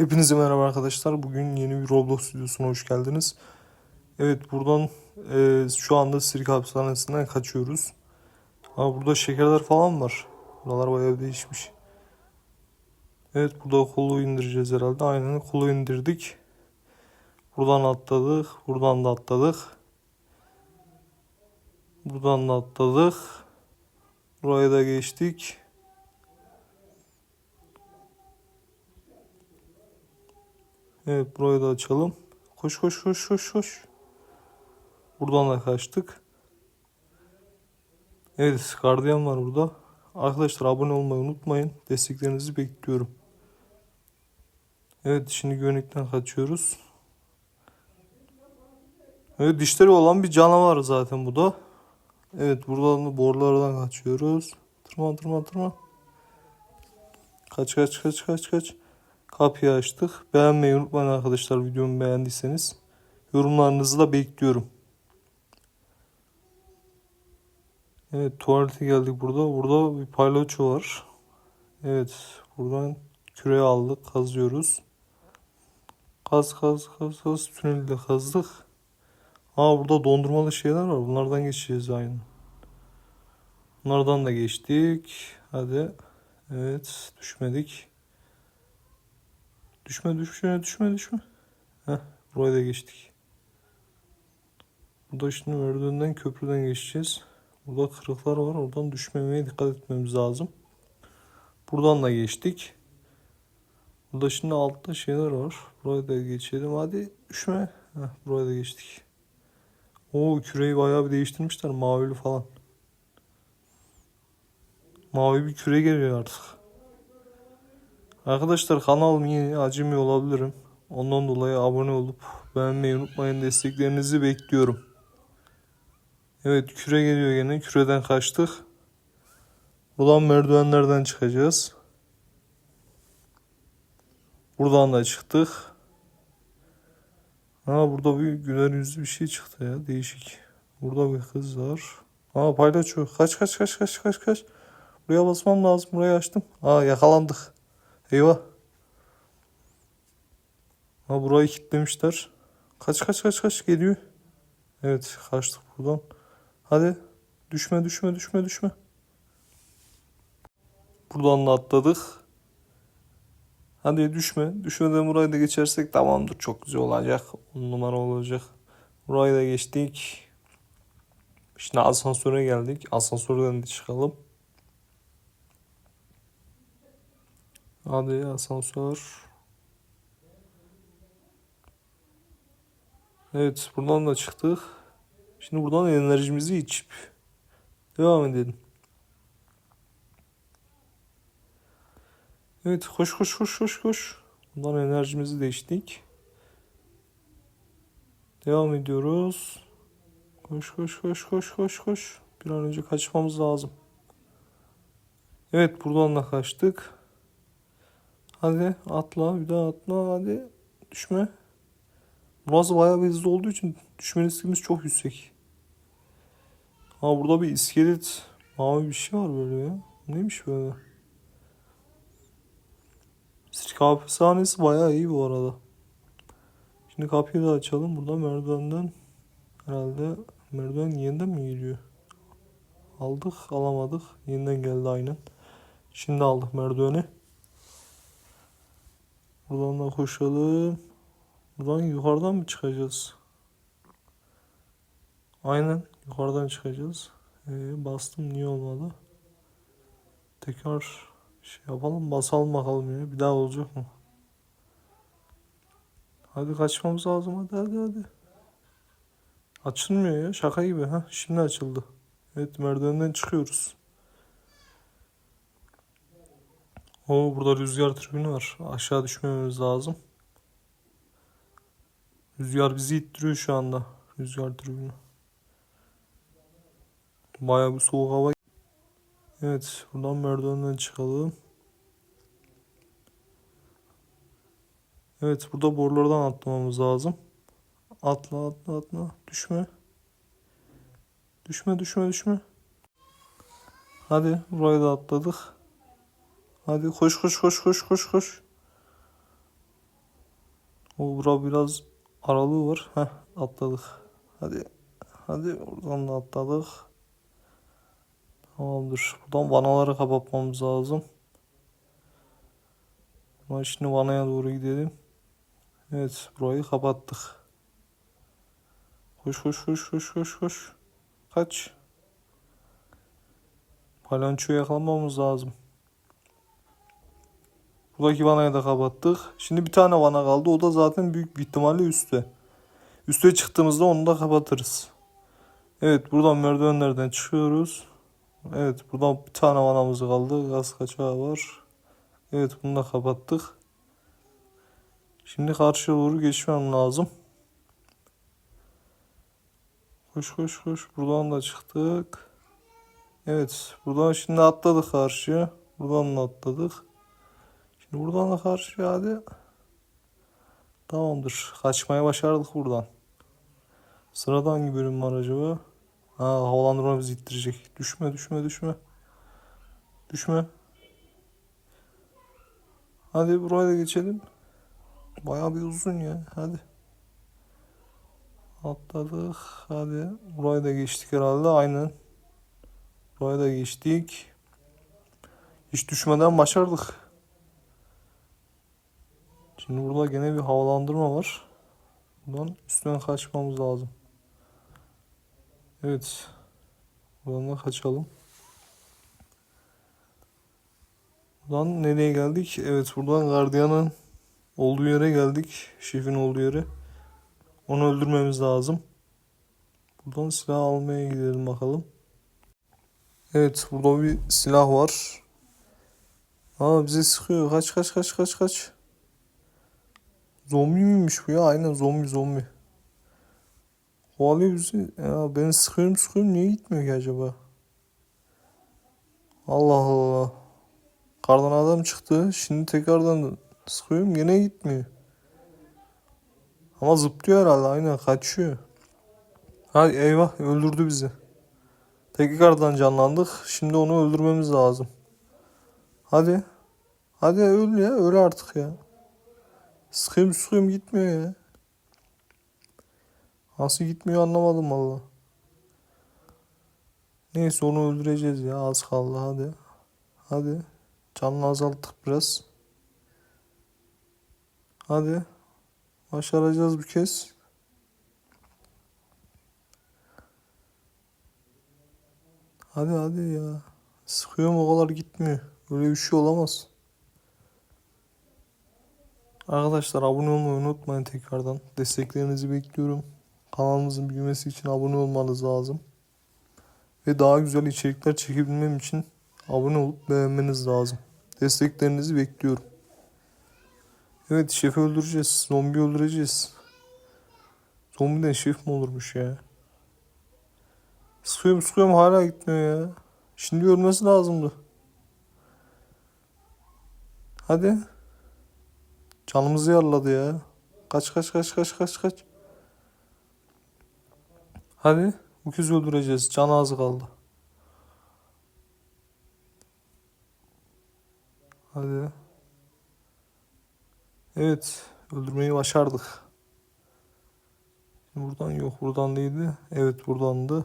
Hepinize merhaba arkadaşlar. Bugün yeni bir Roblox videosuna hoş geldiniz. Evet buradan e, şu anda sirk hapishanesinden kaçıyoruz. Ama burada şekerler falan var. Buralar bayağı değişmiş. Evet burada kolu indireceğiz herhalde. Aynen kolu indirdik. Buradan atladık. Buradan da atladık. Buradan da atladık. Buraya da geçtik. Evet burayı da açalım. Koş koş koş koş koş. Buradan da kaçtık. Evet gardiyan var burada. Arkadaşlar abone olmayı unutmayın. Desteklerinizi bekliyorum. Evet şimdi güvenlikten kaçıyoruz. Evet dişleri olan bir canavar zaten bu da. Evet buradan da borulardan kaçıyoruz. Tırman tırman tırman. Kaç kaç kaç kaç kaç. Kapıyı açtık. Beğenmeyi unutmayın arkadaşlar videomu beğendiyseniz. Yorumlarınızı da bekliyorum. Evet tuvalete geldik burada. Burada bir palyaço var. Evet buradan küreği aldık kazıyoruz. Kaz kaz kaz kaz tüneli kazdık. Aa burada dondurmalı şeyler var. Bunlardan geçeceğiz aynı. Bunlardan da geçtik. Hadi. Evet düşmedik. Düşme düşme düşme düşme. Heh buraya da geçtik. Burada şimdi merdivenden köprüden geçeceğiz. Burada kırıklar var. Oradan düşmemeye dikkat etmemiz lazım. Buradan da geçtik. Burada şimdi altta şeyler var. Buraya da geçelim. Hadi düşme. Heh, buraya da geçtik. Oo küreyi bayağı bir değiştirmişler. Mavili falan. Mavi bir küre geliyor artık. Arkadaşlar kanalım yeni acımıyor olabilirim. Ondan dolayı abone olup beğenmeyi unutmayın. Desteklerinizi bekliyorum. Evet küre geliyor yine. Küreden kaçtık. Buradan merdivenlerden çıkacağız. Buradan da çıktık. Ha burada bir güler yüzlü bir şey çıktı ya. Değişik. Burada bir kız var. Aa paylaşıyor. Kaç kaç kaç kaç kaç kaç. Buraya basmam lazım. Burayı açtım. Aa yakalandık. Eyvah. Ha burayı kilitlemişler. Kaç kaç kaç kaç geliyor. Evet kaçtık buradan. Hadi. Düşme düşme düşme düşme. Buradan da atladık. Hadi düşme. Düşmeden burayı da geçersek tamamdır. Çok güzel olacak. On numara olacak. Burayı da geçtik. Şimdi asansöre geldik. Asansörden de çıkalım. Hadi asansör. Evet buradan da çıktık. Şimdi buradan enerjimizi içip devam edelim. Evet koş koş koş koş koş. Bundan enerjimizi de içtik. Devam ediyoruz. Koş koş koş koş koş koş. Bir an önce kaçmamız lazım. Evet buradan da kaçtık. Hadi atla bir daha atla hadi. Düşme. Burası bayağı bir hızlı olduğu için düşme riskimiz çok yüksek. Ha burada bir iskelet mavi bir şey var böyle ya. Neymiş böyle? Sirk hapishanesi bayağı iyi bu arada. Şimdi kapıyı da açalım. Burada merdivenden herhalde merdiven yeniden mi geliyor? Aldık alamadık. Yeniden geldi aynen. Şimdi aldık merdiveni. Buradan da koşalım. Buradan yukarıdan mı çıkacağız? Aynen yukarıdan çıkacağız. Ee, bastım niye olmadı? Tekrar şey yapalım basalım bakalım ya. Bir daha olacak mı? Hadi kaçmamız lazım hadi hadi hadi. Açılmıyor ya şaka gibi ha şimdi açıldı. Evet merdivenden çıkıyoruz. Oo burada rüzgar tribünü var. Aşağı düşmememiz lazım. Rüzgar bizi ittiriyor şu anda. Rüzgar tribünü. Bayağı bir soğuk hava. Evet buradan merdivenden çıkalım. Evet burada borulardan atlamamız lazım. Atla atla atla. Düşme. Düşme düşme düşme. Hadi burayı da atladık. Hadi koş koş koş koş koş koş. O bura biraz aralığı var. Heh atladık. Hadi. Hadi oradan da atladık. Tamamdır. Buradan vanaları kapatmamız lazım. Ama şimdi vanaya doğru gidelim. Evet burayı kapattık. Koş koş koş koş koş koş. Kaç. Palançoyu yakalamamız lazım. Buradaki vanayı da kapattık. Şimdi bir tane vana kaldı. O da zaten büyük bir ihtimalle üstte. Üste çıktığımızda onu da kapatırız. Evet buradan merdivenlerden çıkıyoruz. Evet buradan bir tane vanamız kaldı. Gaz kaçağı var. Evet bunu da kapattık. Şimdi karşıya doğru geçmem lazım. Koş koş koş. Buradan da çıktık. Evet buradan şimdi atladık karşıya. Buradan da atladık. Şimdi buradan da karşıya hadi. Tamamdır. Kaçmaya başardık buradan. Sırada hangi bölüm var acaba? Ha havalandırma bizi ittirecek. Düşme düşme düşme. Düşme. Hadi buraya da geçelim. Bayağı bir uzun ya. Hadi. Atladık. Hadi. Burayı da geçtik herhalde. Aynen. Burayı da geçtik. Hiç düşmeden başardık. Şimdi burada gene bir havalandırma var. Buradan üstünden kaçmamız lazım. Evet. Buradan da kaçalım. Buradan nereye geldik? Evet buradan gardiyanın olduğu yere geldik. Şefin olduğu yere. Onu öldürmemiz lazım. Buradan silah almaya gidelim bakalım. Evet burada bir silah var. Aa bize sıkıyor. Kaç kaç kaç kaç kaç. Zombi miymiş bu ya? Aynen zombi zombi. Kovalıyor bizi. Ya ben sıkıyorum sıkıyorum. Niye gitmiyor ki acaba? Allah Allah. Kardan adam çıktı. Şimdi tekrardan sıkıyorum. Gene gitmiyor. Ama zıplıyor herhalde. Aynen kaçıyor. Hay eyvah öldürdü bizi. Tekrardan canlandık. Şimdi onu öldürmemiz lazım. Hadi. Hadi öl ya. Öl artık ya. Sıkıyorum sıkıyorum gitmiyor ya. Nasıl gitmiyor anlamadım valla. Neyse onu öldüreceğiz ya. Az kaldı hadi. Hadi. Canını azalttık biraz. Hadi. Başaracağız bir kez. Hadi hadi ya. Sıkıyorum o kadar gitmiyor. Böyle bir şey olamaz. Arkadaşlar abone olmayı unutmayın tekrardan. Desteklerinizi bekliyorum. Kanalımızın büyümesi için abone olmanız lazım. Ve daha güzel içerikler çekebilmem için abone olup beğenmeniz lazım. Desteklerinizi bekliyorum. Evet şefi öldüreceğiz. Zombi öldüreceğiz. Zombiden şef mi olurmuş ya? Sıkıyorum sıkıyorum hala gitmiyor ya. Şimdi ölmesi lazımdı. Hadi. Canımızı yarladı ya. Kaç kaç kaç kaç kaç kaç. Hadi. Bu kez öldüreceğiz. Can ağzı kaldı. Hadi. Evet. Öldürmeyi başardık. Buradan yok. Buradan değildi. Evet buradandı.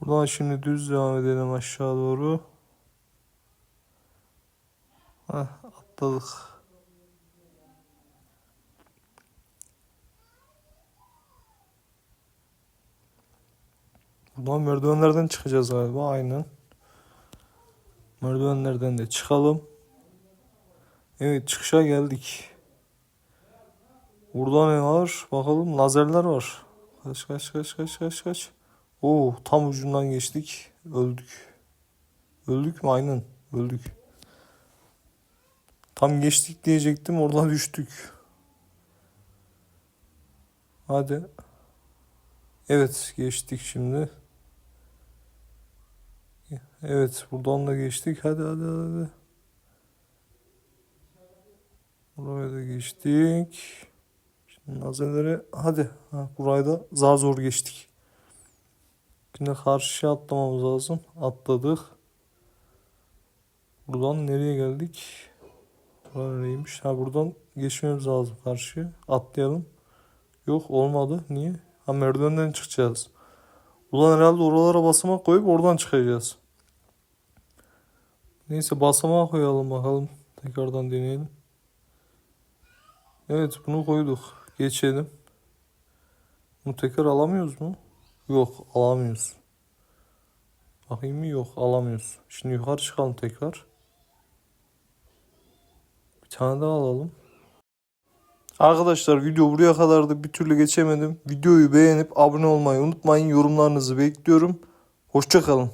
Buradan şimdi düz devam edelim aşağı doğru. Heh, atladık. Buradan merdivenlerden çıkacağız galiba aynen. Merdivenlerden de çıkalım. Evet çıkışa geldik. Burada ne var? Bakalım lazerler var. Kaç kaç kaç kaç kaç kaç. Oo tam ucundan geçtik. Öldük. Öldük mü? Aynen. Öldük. Tam geçtik diyecektim. Oradan düştük. Hadi. Evet geçtik şimdi. Evet buradan da geçtik. Hadi hadi hadi. Buraya da geçtik. Şimdi nazeleri hadi. Ha, burayı da zar zor geçtik. Şimdi karşıya atlamamız lazım. Atladık. Buradan nereye geldik? Buradan neymiş? Ha buradan geçmemiz lazım karşıya. Atlayalım. Yok olmadı. Niye? Ha merdivenden çıkacağız. Ulan herhalde oralara basamak koyup oradan çıkacağız. Neyse basamağa koyalım bakalım. Tekrardan deneyelim. Evet bunu koyduk. Geçelim. Bunu tekrar alamıyoruz mu? Yok alamıyoruz. Bakayım mı? Yok alamıyoruz. Şimdi yukarı çıkalım tekrar. Bir tane alalım. Arkadaşlar video buraya kadardı. Bir türlü geçemedim. Videoyu beğenip abone olmayı unutmayın. Yorumlarınızı bekliyorum. Hoşçakalın.